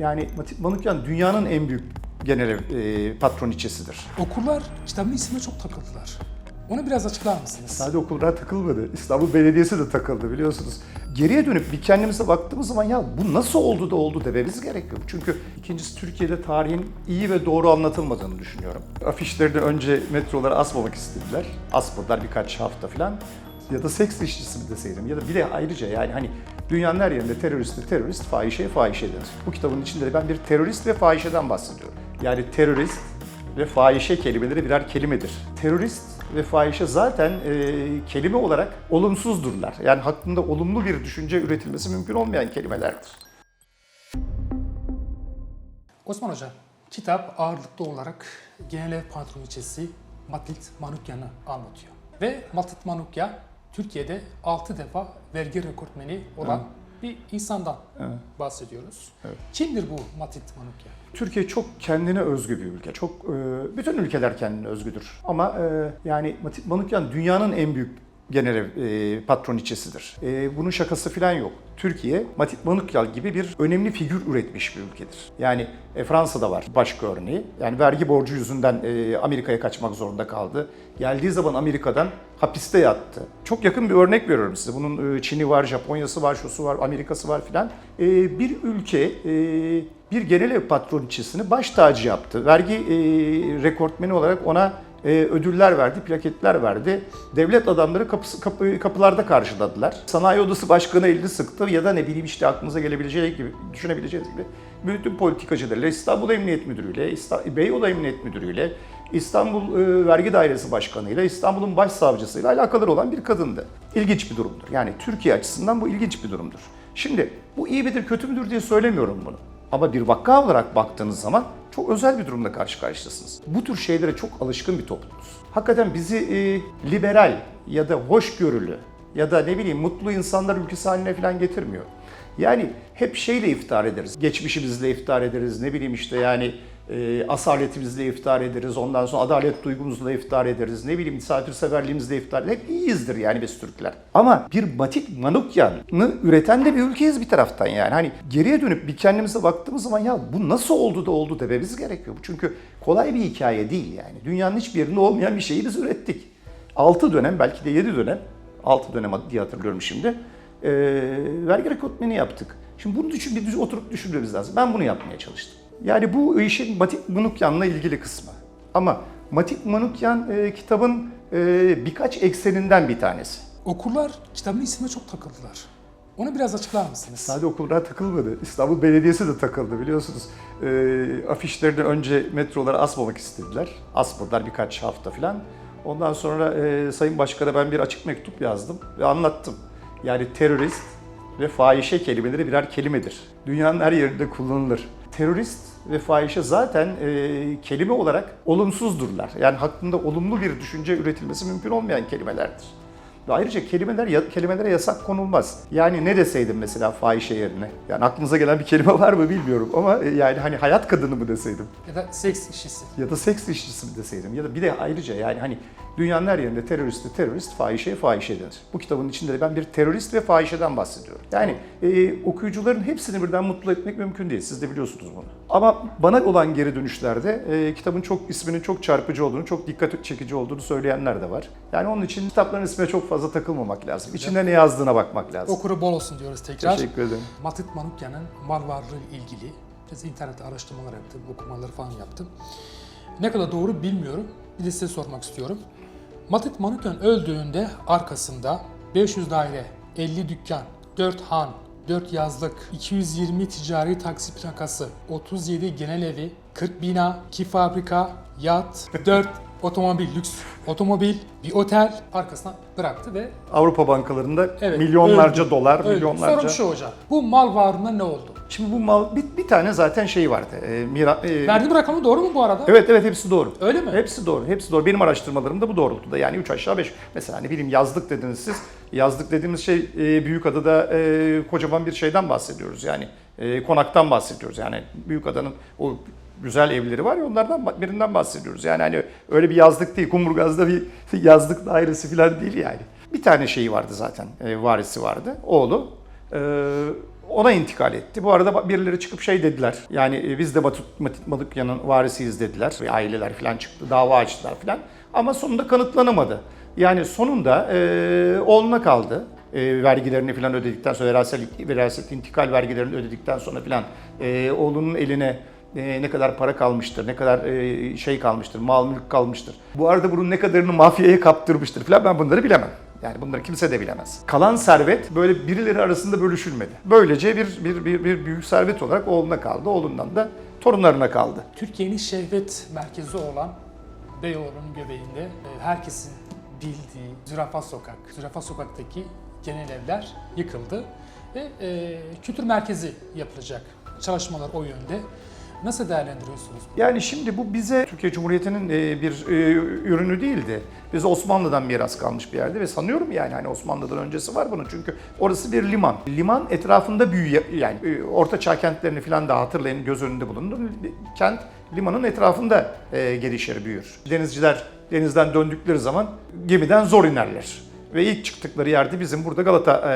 Yani Manukyan dünyanın en büyük genel e, patroniçesidir. Okurlar kitabın ismine çok takıldılar. Onu biraz açıklar mısınız? Sadece okullar takılmadı. İstanbul Belediyesi de takıldı biliyorsunuz. Geriye dönüp bir kendimize baktığımız zaman ya bu nasıl oldu da oldu dememiz gerekiyor. Çünkü ikincisi Türkiye'de tarihin iyi ve doğru anlatılmadığını düşünüyorum. Afişlerini önce metrolara asmamak istediler. Asmadılar birkaç hafta falan. Ya da seks işçisi mi deseydim ya da bir de ayrıca yani hani dünyanın her yerinde teröriste terörist, fahişeye fahişe denir. Bu kitabın içinde de ben bir terörist ve fahişeden bahsediyorum. Yani terörist ve fahişe kelimeleri birer kelimedir. Terörist ve fahişe zaten e, kelime olarak olumsuzdurlar. Yani hakkında olumlu bir düşünce üretilmesi mümkün olmayan kelimelerdir. Osman Hoca, kitap ağırlıklı olarak genel ev patroniçesi Matit Manukyan'ı anlatıyor. Ve Matit Manukya Türkiye'de 6 defa vergi rekortmeni olan bir insandan bahsediyoruz. Kimdir bu Matit Manukya? Türkiye çok kendine özgü bir ülke. Çok e, bütün ülkeler kendine özgüdür. Ama e, yani Matit Manukyan dünyanın en büyük genel e, patroniçesidir. E, bunun şakası falan yok. Türkiye Matit Manukyan gibi bir önemli figür üretmiş bir ülkedir. Yani e, Fransa'da var başka örneği. Yani vergi borcu yüzünden e, Amerika'ya kaçmak zorunda kaldı. Geldiği zaman Amerika'dan hapiste yattı. Çok yakın bir örnek veriyorum size. Bunun e, Çin'i var, Japonya'sı var, şusu var, Amerika'sı var filan. E, bir ülke e, bir genel ev patroniçesini baş tacı yaptı. Vergi e, rekortmeni olarak ona e, ödüller verdi, plaketler verdi. Devlet adamları kapısı, kapı, kapılarda karşıladılar. Sanayi Odası Başkanı elini sıktı ya da ne bileyim işte aklınıza gelebileceği gibi, düşünebileceğiniz gibi bütün politikacılarıyla, İstanbul Emniyet Müdürü'yle, İsta- Beyoğlu Emniyet Müdürü'yle, İstanbul e, Vergi Dairesi Başkanı'yla, İstanbul'un Başsavcısıyla alakaları olan bir kadındı. İlginç bir durumdur. Yani Türkiye açısından bu ilginç bir durumdur. Şimdi bu iyi midir kötü müdür diye söylemiyorum bunu. Ama bir vaka olarak baktığınız zaman çok özel bir durumla karşı karşıyasınız. Bu tür şeylere çok alışkın bir toplumuz. Hakikaten bizi e, liberal ya da hoşgörülü ya da ne bileyim mutlu insanlar ülkesi haline falan getirmiyor. Yani hep şeyle iftihar ederiz. Geçmişimizle iftihar ederiz. Ne bileyim işte yani e, asaletimizle iftihar ederiz. Ondan sonra adalet duygumuzla iftihar ederiz. Ne bileyim misafirseverliğimizle iftihar ederiz. Hep iyiyizdir yani biz Türkler. Ama bir Matit Manukyan'ı üreten de bir ülkeyiz bir taraftan yani. Hani geriye dönüp bir kendimize baktığımız zaman ya bu nasıl oldu da oldu dememiz gerekiyor. Çünkü kolay bir hikaye değil yani. Dünyanın hiçbir yerinde olmayan bir şeyi biz ürettik. 6 dönem belki de 7 dönem, 6 dönem diye hatırlıyorum şimdi, e, vergi rekortmeni yaptık. Şimdi bunu düşün, bir düz oturup düşünmemiz lazım. Ben bunu yapmaya çalıştım. Yani bu işin Matik Manukyan'la ilgili kısmı. Ama Matik Manukyan e, kitabın e, birkaç ekseninden bir tanesi. Okurlar kitabın ismine çok takıldılar. Onu biraz açıklar mısınız? Sadece okullar takılmadı. İstanbul Belediyesi de takıldı biliyorsunuz. E, afişlerini önce metrolara asmamak istediler. Asmadılar birkaç hafta falan. Ondan sonra e, Sayın Başkan'a ben bir açık mektup yazdım ve anlattım. Yani terörist ve fahişe kelimeleri birer kelimedir. Dünyanın her yerinde kullanılır. Terörist ve fahişe zaten e, kelime olarak olumsuzdurlar. Yani hakkında olumlu bir düşünce üretilmesi mümkün olmayan kelimelerdir. Ayrıca kelimeler kelimelere yasak konulmaz. Yani ne deseydim mesela fahişe yerine? Yani aklınıza gelen bir kelime var mı bilmiyorum ama e, yani hani hayat kadını mı deseydim? Ya da seks işçisi. Ya da seks işçisi mi deseydim? Ya da bir de ayrıca yani hani dünyanın her yerinde teröriste terörist, fahişeye fahişe denir. Bu kitabın içinde de ben bir terörist ve fahişeden bahsediyorum. Yani e, okuyucuların hepsini birden mutlu etmek mümkün değil. Siz de biliyorsunuz bunu. Ama bana olan geri dönüşlerde e, kitabın çok isminin çok çarpıcı olduğunu, çok dikkat çekici olduğunu söyleyenler de var. Yani onun için kitapların ismine çok fazla takılmamak lazım. İçinde ne yazdığına bakmak lazım. Okuru bol olsun diyoruz tekrar. Teşekkür ederim. Matit Manukyan'ın mal varlığı ile ilgili biz internette araştırmalar yaptım, okumaları falan yaptım. Ne kadar doğru bilmiyorum. Bir de size sormak istiyorum. Matit Manukyan öldüğünde arkasında 500 daire, 50 dükkan, 4 han, 4 yazlık, 220 ticari taksi plakası, 37 genel evi, 40 bina, 2 fabrika, yat, 4 otomobil, lüks otomobil, bir otel arkasına bıraktı ve Avrupa bankalarında Evet, milyonlarca öldü. dolar, öldü. milyonlarca... Sorum şu hocam. Bu mal varlığına ne oldu? Şimdi bu mal bir, bir tane zaten şey vardı. E, mira, e, Verdiğim rakamı doğru mu bu arada? Evet evet hepsi doğru. Öyle mi? Hepsi doğru. Hepsi doğru. Benim araştırmalarımda bu doğrultuda. Yani 3 aşağı 5. Mesela ne bileyim yazlık dediniz siz. Yazlık dediğimiz şey e, Büyükada'da e, kocaman bir şeyden bahsediyoruz. Yani e, konaktan bahsediyoruz. Yani Büyükada'nın o güzel evleri var ya onlardan birinden bahsediyoruz. Yani hani öyle bir yazlık değil. Kumburgaz'da bir yazlık dairesi falan değil yani. Bir tane şeyi vardı zaten. E, varisi vardı. Oğlu. E, ona intikal etti. Bu arada birileri çıkıp şey dediler. Yani e, biz de Batut Matit Malıkya'nın varisiyiz dediler. Aileler falan çıktı. Dava açtılar falan. Ama sonunda kanıtlanamadı. Yani sonunda e, oğluna kaldı. E, vergilerini falan ödedikten sonra veraset, veraset intikal vergilerini ödedikten sonra falan e, oğlunun eline ne kadar para kalmıştır, ne kadar e, şey kalmıştır, mal mülk kalmıştır. Bu arada bunun ne kadarını mafyaya kaptırmıştır falan ben bunları bilemem. Yani bunları kimse de bilemez. Kalan servet böyle birileri arasında bölüşülmedi. Böylece bir, bir, bir, bir büyük servet olarak oğluna kaldı. Oğlundan da torunlarına kaldı. Türkiye'nin şehvet merkezi olan Beyoğlu'nun göbeğinde e, herkesin bildiği Zürafa Sokak, Zürafa Sokak'taki genel evler yıkıldı ve e, kültür merkezi yapılacak. Çalışmalar o yönde. Nasıl değerlendiriyorsunuz? Yani şimdi bu bize Türkiye Cumhuriyeti'nin e, bir e, ürünü değildi. Biz Osmanlı'dan miras kalmış bir yerde ve sanıyorum yani hani Osmanlı'dan öncesi var bunun çünkü orası bir liman. Liman etrafında büyü yani e, Orta Çağ kentlerini falan da hatırlayın göz önünde bulundurun. Kent limanın etrafında gelişir, büyür. Denizciler denizden döndükleri zaman gemiden zor inerler. Ve ilk çıktıkları yerde bizim burada Galata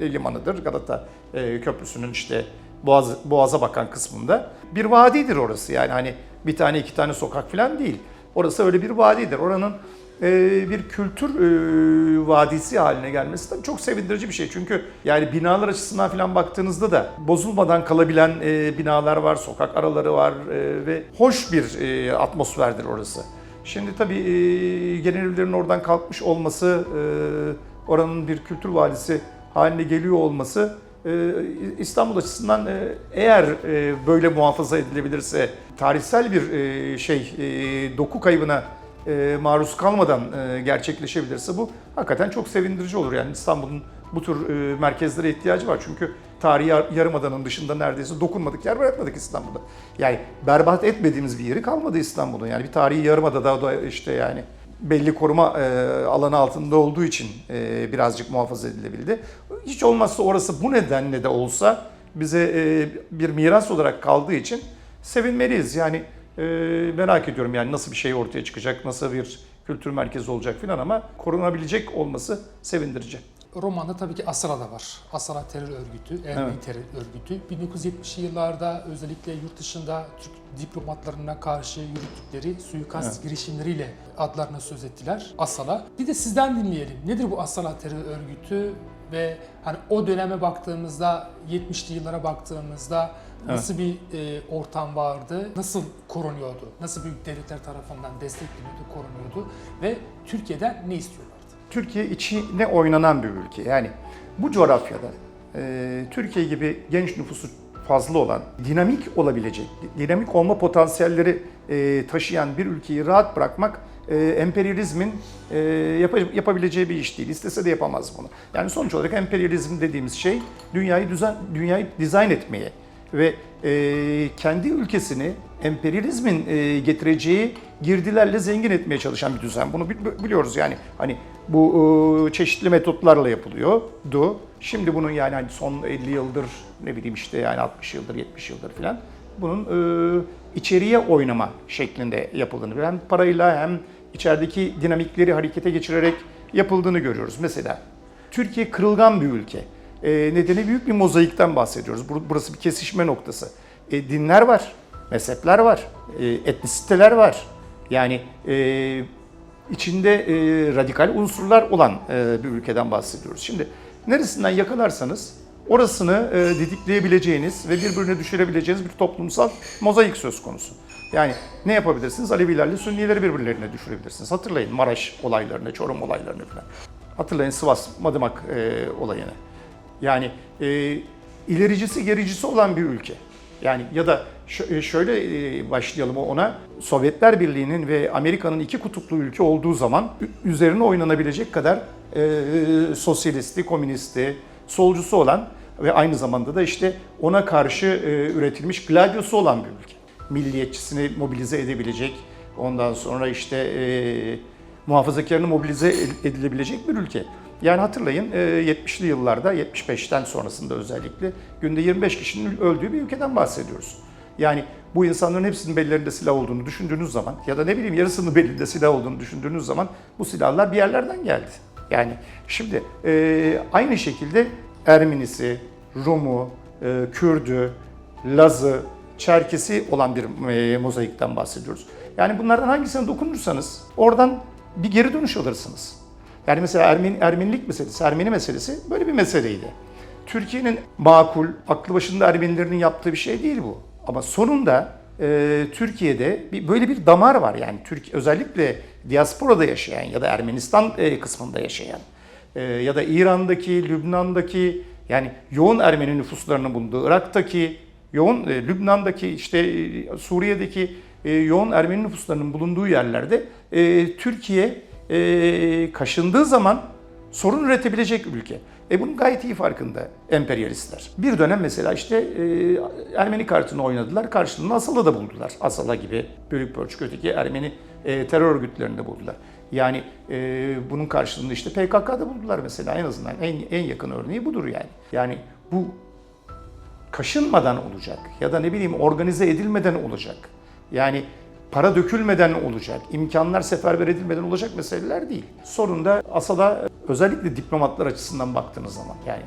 e, limanıdır. Galata e, köprüsünün işte Boğaz, Boğaz'a bakan kısmında. Bir vadidir orası yani hani bir tane iki tane sokak falan değil. Orası öyle bir vadidir. Oranın e, bir kültür e, vadisi haline gelmesi tabii çok sevindirici bir şey. Çünkü yani binalar açısından falan baktığınızda da bozulmadan kalabilen e, binalar var, sokak araları var e, ve hoş bir e, atmosferdir orası. Şimdi tabii e, genel evlerin oradan kalkmış olması, e, oranın bir kültür vadisi haline geliyor olması İstanbul açısından e, eğer e, böyle muhafaza edilebilirse tarihsel bir e, şey doku kaybına maruz kalmadan gerçekleşebilirse bu hakikaten çok sevindirici olur. Yani İstanbul'un bu tür merkezlere ihtiyacı var. Çünkü tarihi yar- yarımadanın dışında neredeyse dokunmadık yer bırakmadık İstanbul'da. Yani berbat etmediğimiz bir yeri kalmadı İstanbul'un. Yani bir tarihi yarımada da, da işte yani belli koruma e, alanı altında olduğu için e, birazcık muhafaza edilebildi. Hiç olmazsa orası bu nedenle de olsa bize e, bir miras olarak kaldığı için sevinmeliyiz. Yani e, merak ediyorum yani nasıl bir şey ortaya çıkacak, nasıl bir kültür merkezi olacak filan ama korunabilecek olması sevindirici. Romanda tabii ki Asra da var. Asra terör örgütü, Ermeni Evet. terör örgütü. 1970'li yıllarda özellikle yurt dışında Türk diplomatlarına karşı yürüttükleri suikast girişimleriyle adlarına söz ettiler. Asala. Bir de sizden dinleyelim. Nedir bu Asala terör örgütü ve hani o döneme baktığımızda 70'li yıllara baktığımızda nasıl bir e, ortam vardı? Nasıl korunuyordu? Nasıl büyük devletler tarafından destekleniyordu, korunuyordu ve Türkiye'den ne istiyorlardı? Türkiye içine oynanan bir ülke. Yani bu coğrafyada e, Türkiye gibi genç nüfusu fazla olan, dinamik olabilecek, dinamik olma potansiyelleri e, taşıyan bir ülkeyi rahat bırakmak e, emperyalizmin e, yapa- yapabileceği bir iş değil. İstese de yapamaz bunu. Yani sonuç olarak emperyalizm dediğimiz şey dünyayı düzen, dünyayı dizayn etmeye ve e, kendi ülkesini emperyalizmin e, getireceği girdilerle zengin etmeye çalışan bir düzen. Bunu bi- biliyoruz yani hani bu e, çeşitli metotlarla yapılıyordu. Şimdi bunun yani hani son 50 yıldır ne bileyim işte yani 60 yıldır 70 yıldır falan bunun e, içeriye oynama şeklinde yapıldığını hem parayla hem içerideki dinamikleri harekete geçirerek yapıldığını görüyoruz. Mesela Türkiye kırılgan bir ülke. E, nedeni büyük bir mozaikten bahsediyoruz. Bur- Burası bir kesişme noktası. E, dinler var, mezhepler var, e, etnisiteler var. Yani e, içinde e, radikal unsurlar olan e, bir ülkeden bahsediyoruz. Şimdi neresinden yakalarsanız orasını e, didikleyebileceğiniz ve birbirine düşürebileceğiniz bir toplumsal mozaik söz konusu. Yani ne yapabilirsiniz? Alevilerle Sünnileri birbirlerine düşürebilirsiniz. Hatırlayın Maraş olaylarını, Çorum olaylarını falan. Hatırlayın Sivas Madımak e, olayını. Yani e, ilericisi gericisi olan bir ülke. Yani ya da şö- şöyle e, başlayalım ona. Sovyetler Birliği'nin ve Amerika'nın iki kutuplu ülke olduğu zaman üzerine oynanabilecek kadar e, sosyalisti, komünisti, solcusu olan ve aynı zamanda da işte ona karşı e, üretilmiş gladyosu olan bir ülke. Milliyetçisini mobilize edebilecek, ondan sonra işte e, muhafazakarını mobilize ed- edilebilecek bir ülke. Yani hatırlayın e, 70'li yıllarda, 75'ten sonrasında özellikle günde 25 kişinin öldüğü bir ülkeden bahsediyoruz. Yani bu insanların hepsinin bellerinde silah olduğunu düşündüğünüz zaman ya da ne bileyim yarısının belinde silah olduğunu düşündüğünüz zaman bu silahlar bir yerlerden geldi. Yani şimdi e, aynı şekilde Ermenisi, Rumu, e, Kürdü, Lazı, Çerkesi olan bir e, mozaikten bahsediyoruz. Yani bunlardan hangisine dokunursanız oradan bir geri dönüş alırsınız. Yani mesela Ermeni, Ermenilik meselesi, Ermeni meselesi böyle bir meseleydi. Türkiye'nin makul, aklı başında Ermenilerin yaptığı bir şey değil bu. Ama sonunda e, Türkiye'de bir, böyle bir damar var yani Türk özellikle diasporada yaşayan ya da Ermenistan e, kısmında yaşayan e, ya da İran'daki, Lübnan'daki yani yoğun Ermeni nüfuslarının bulunduğu Irak'taki yoğun e, Lübnan'daki işte e, Suriye'deki e, yoğun Ermeni nüfuslarının bulunduğu yerlerde e, Türkiye e, kaşındığı zaman sorun üretebilecek ülke. E bunun gayet iyi farkında emperyalistler. Bir dönem mesela işte e, Ermeni kartını oynadılar. Karşılığında Asala da buldular. Asala gibi bölük pörçük öteki Ermeni e, terör örgütlerini de buldular. Yani e, bunun karşılığında işte PKK'da buldular mesela en azından en, en yakın örneği budur yani. Yani bu kaşınmadan olacak ya da ne bileyim organize edilmeden olacak. Yani para dökülmeden olacak, imkanlar seferber edilmeden olacak meseleler değil. Sorun da Asad'a özellikle diplomatlar açısından baktığınız zaman yani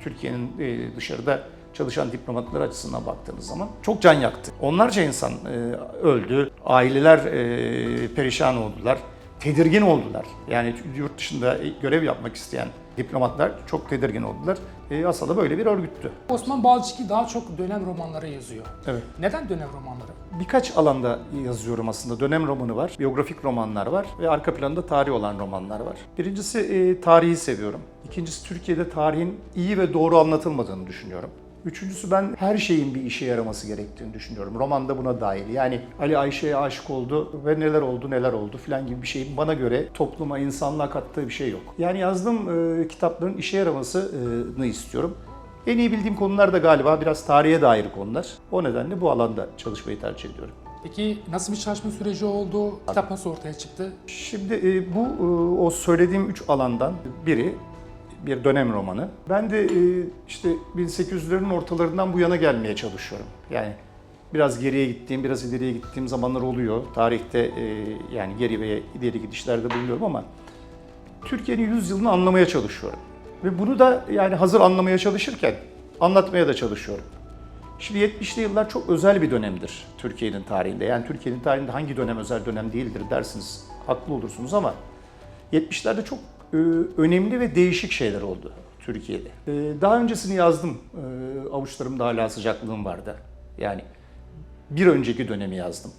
Türkiye'nin e, dışarıda çalışan diplomatlar açısından baktığınız zaman çok can yaktı. Onlarca insan e, öldü, aileler e, perişan oldular, tedirgin oldular. Yani yurt dışında görev yapmak isteyen diplomatlar çok tedirgin oldular. E, Asad'a böyle bir örgüttü. Osman Balcıki daha çok dönem romanları yazıyor. Evet. Neden dönem romanları? Birkaç alanda yazıyorum aslında. Dönem romanı var, biyografik romanlar var ve arka planda tarih olan romanlar var. Birincisi e, tarihi seviyorum. İkincisi Türkiye'de tarihin iyi ve doğru anlatılmadığını düşünüyorum. Üçüncüsü ben her şeyin bir işe yaraması gerektiğini düşünüyorum. Roman da buna dahil. Yani Ali Ayşe'ye aşık oldu ve neler oldu neler oldu filan gibi bir şeyin bana göre topluma, insanlığa kattığı bir şey yok. Yani yazdığım e, kitapların işe yaramasını istiyorum. En iyi bildiğim konular da galiba biraz tarihe dair konular. O nedenle bu alanda çalışmayı tercih ediyorum. Peki nasıl bir çalışma süreci oldu? Kitap nasıl ortaya çıktı? Şimdi e, bu e, o söylediğim üç alandan biri bir dönem romanı. Ben de e, işte 1800'lerin ortalarından bu yana gelmeye çalışıyorum. Yani biraz geriye gittiğim, biraz ileriye gittiğim zamanlar oluyor. Tarihte e, yani geri ve ileri gidişlerde bulunuyorum ama Türkiye'nin 100 yılını anlamaya çalışıyorum. Ve bunu da yani hazır anlamaya çalışırken anlatmaya da çalışıyorum. Şimdi 70'li yıllar çok özel bir dönemdir Türkiye'nin tarihinde. Yani Türkiye'nin tarihinde hangi dönem özel dönem değildir dersiniz haklı olursunuz ama 70'lerde çok önemli ve değişik şeyler oldu Türkiye'de. E, daha öncesini yazdım. E, avuçlarımda hala sıcaklığım vardı. Yani bir önceki dönemi yazdım.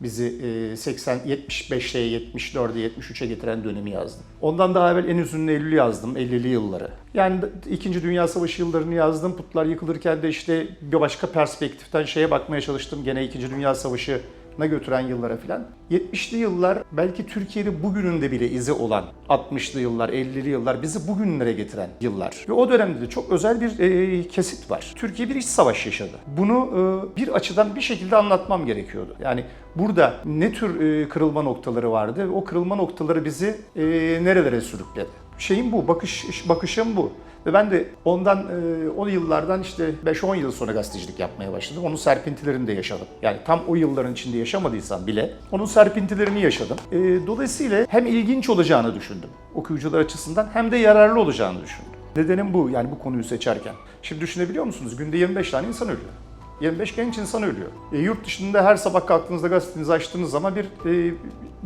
Bizi e, 80 75'e, 74'e, 73'e getiren dönemi yazdım. Ondan daha evvel en üzünlü Eylül'ü yazdım, 50'li yılları. Yani İkinci Dünya Savaşı yıllarını yazdım. Putlar yıkılırken de işte bir başka perspektiften şeye bakmaya çalıştım. Gene İkinci Dünya Savaşı na götüren yıllara filan. 70'li yıllar belki Türkiye'de bugününde bile izi olan 60'lı yıllar, 50'li yıllar bizi bugünlere getiren yıllar. Ve o dönemde de çok özel bir e, kesit var. Türkiye bir iç savaş yaşadı. Bunu e, bir açıdan bir şekilde anlatmam gerekiyordu. Yani burada ne tür e, kırılma noktaları vardı o kırılma noktaları bizi e, nerelere sürükledi? Şeyim bu, bakış bakışım bu. Ve ben de ondan e, o yıllardan işte 5-10 yıl sonra gazetecilik yapmaya başladım. Onun serpintilerini de yaşadım. Yani tam o yılların içinde yaşamadıysam bile onun serpintilerini yaşadım. E, dolayısıyla hem ilginç olacağını düşündüm okuyucular açısından hem de yararlı olacağını düşündüm. Nedenim bu yani bu konuyu seçerken. Şimdi düşünebiliyor musunuz? Günde 25 tane insan ölüyor. 25 genç insan ölüyor. E, yurt dışında her sabah kalktığınızda gazetenizi açtığınız zaman bir e,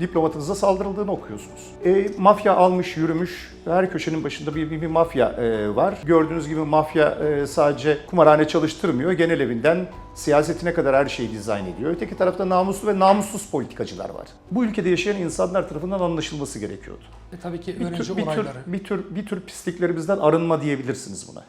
diplomatınıza saldırıldığını okuyorsunuz. E, mafya almış, yürümüş. Her köşenin başında bir, bir, bir mafya e, var. Gördüğünüz gibi mafya e, sadece kumarhane çalıştırmıyor. Genel evinden siyasetine kadar her şeyi dizayn ediyor. Öteki tarafta namuslu ve namussuz politikacılar var. Bu ülkede yaşayan insanlar tarafından anlaşılması gerekiyordu. Ve tabii ki Bir öğrenci tür, bir tür, olayları. bir tür, bir tür pisliklerimizden arınma diyebilirsiniz buna.